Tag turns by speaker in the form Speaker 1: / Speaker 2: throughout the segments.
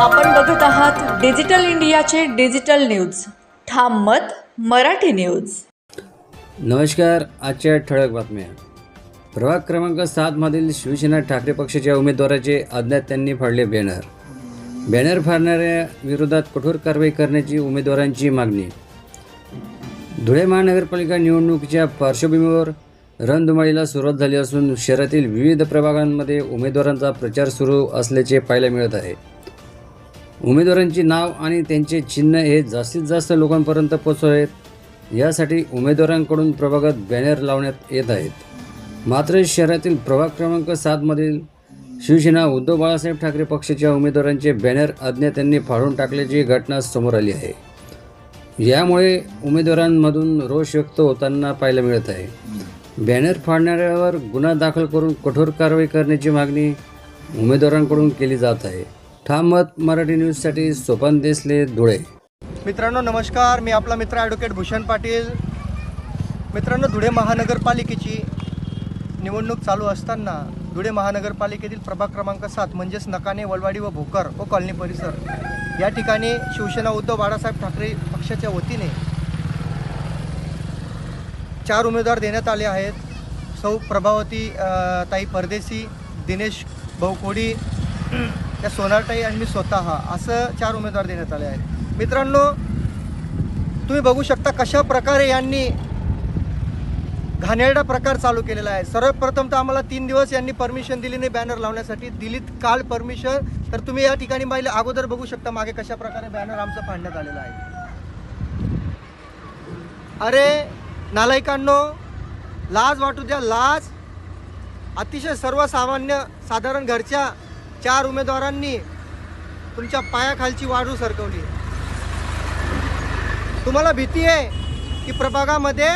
Speaker 1: आपण बघत आहात डिजिटल इंडियाचे डिजिटल न्यूज. ठाम मत मराठी न्यूज.
Speaker 2: नमस्कार आजच्या ठळक बातम्या. प्रभाग क्रमांक सातमधील शिवसेना ठाकरे पक्षाच्या उमेदवाराचे अज्ञात्यांनी फाडले बॅनर. बॅनर फाडणाऱ्या विरोधात कठोर कारवाई करण्याची उमेदवारांची मागणी. धुळे महानगरपालिका निवडणुकीच्या पार्श्वभूमीवर रणधुमाळीला सुरुवात झाली असून शहरातील विविध प्रभागांमध्ये उमेदवारांचा प्रचार सुरू असल्याचे पाहायला मिळत आहे. उमेदवारांची नाव आणि त्यांचे चिन्ह हे जास्तीत जास्त लोकांपर्यंत पोचवावेत. यासाठी उमेदवारांकडून प्रभागात बॅनर लावण्यात येत आहेत. मात्र शहरातील प्रभाग क्रमांक सातमधील शिवसेना उद्धव बाळासाहेब ठाकरे पक्षाच्या उमेदवारांचे बॅनर अज्ञात्यांनी फाडून टाकल्याची घटना समोर आली आहे. यामुळे उमेदवारांमधून रोष व्यक्त होताना पाहायला मिळत आहे. बॅनर फाडणाऱ्यावर गुन्हा दाखल करून कठोर कारवाई करण्याची मागणी उमेदवारांकडून केली जात आहे. ठाम मत मराठी न्यूजसाठी सोपान देसले धुळे.
Speaker 3: मित्रांनो नमस्कार. मी आपला मित्र ॲडव्होकेट भूषण पाटील. मित्रांनो धुळे महानगरपालिकेची निवडणूक चालू असताना धुळे महानगरपालिकेतील प्रभाग क्रमांक सात म्हणजेच नकाने वलवाडी व भोकर व कॉलनी परिसर या ठिकाणी शिवसेना उद्धव बाळासाहेब ठाकरे पक्षाच्या वतीने चार उमेदवार देण्यात आले आहेत. सौ प्रभावती ताई परदेशी दिनेश भाऊ कोडी त्या सोनारटाई आणि मी स्वतः असं चार उमेदवार देण्यात आले आहेत. मित्रांनो तुम्ही बघू शकता कशा प्रकारे यांनी घाणेरडा प्रकार चालू केलेला आहे. सर्वप्रथम तर आम्हाला तीन दिवस यांनी परमिशन दिली नाही बॅनर लावण्यासाठी. दिलीत काल परमिशन तर तुम्ही या ठिकाणी पाहिले अगोदर बघू शकता मागे कशा प्रकारे बॅनर आमचा फाडण्यात आलेला आहे. अरे नालायकांनो लाज वाटू द्या. लाज अतिशय सर्वसामान्य साधारण घरच्या चार उमेदवारांनी तुमच्या पायाखालची वाढू सरकवली. तुम्हाला भीती आहे की प्रभागामध्ये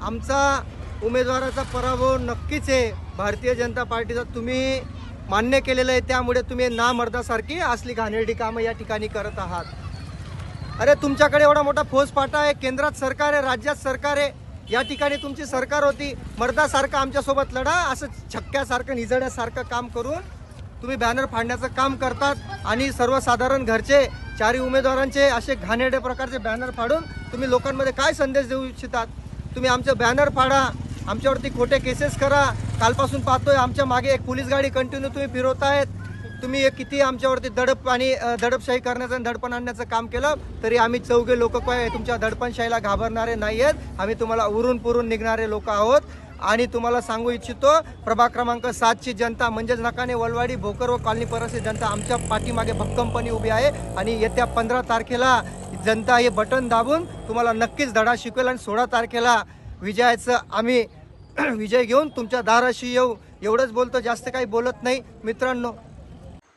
Speaker 3: आमचा उमेदवाराचा पराभव नक्कीच आहे. भारतीय जनता पार्टीचा तुम्ही मान्य केलेलं आहे त्यामुळे तुम्ही ना मर्दासारखी असली घाणेरडी कामं या ठिकाणी करत आहात. अरे तुमच्याकडे एवढा मोठा फौजपाटा आहे केंद्रात सरकार आहे राज्यात सरकार आहे या ठिकाणी तुमची सरकार होती मर्दासारखं आमच्यासोबत लढा असं छक्क्यासारखं निजण्यासारखं काम करून तुम्ही बॅनर फाडण्याचं काम करतात आणि सर्वसाधारण घरचे चारही उमेदवारांचे असे घाणेरडे प्रकारचे बॅनर फाडून तुम्ही लोकांमध्ये काय संदेश देऊ इच्छितात? तुम्ही आमचे बॅनर फाडा आमच्यावरती खोटे केसेस करा. कालपासून पाहतोय आमच्या मागे एक पोलीस गाडी कंटिन्यू तुम्ही फिरवतायत. तुम्ही किती आमच्यावरती दडप आणि दडपशाही करण्याचं आणि दडपण आणण्याचं काम केलं तरी आम्ही चौघे लोक काय तुमच्या दडपणशाहीला घाबरणारे नाही आहेत आम्ही तुम्हाला उरून पुरून निघणारे लोक आहोत. आणि तुम्हाला सांगू इच्छितो प्रभाग क्रमांक सातची जनता म्हणजेच नकाने वलवाडी भोकर व कॉलनी परसची जनता आमच्या पाठीमागे भक्कमपणे उभी आहे. आणि येत्या पंधरा तारखेला जनता हे बटन दाबून तुम्हाला नक्कीच धडा शिकवेल. आणि सोळा तारखेला विजयाचं आम्ही विजय घेऊन तुमच्या दाराशी येऊ. एवढंच बोलतो जास्त काही बोलत नाही. मित्रांनो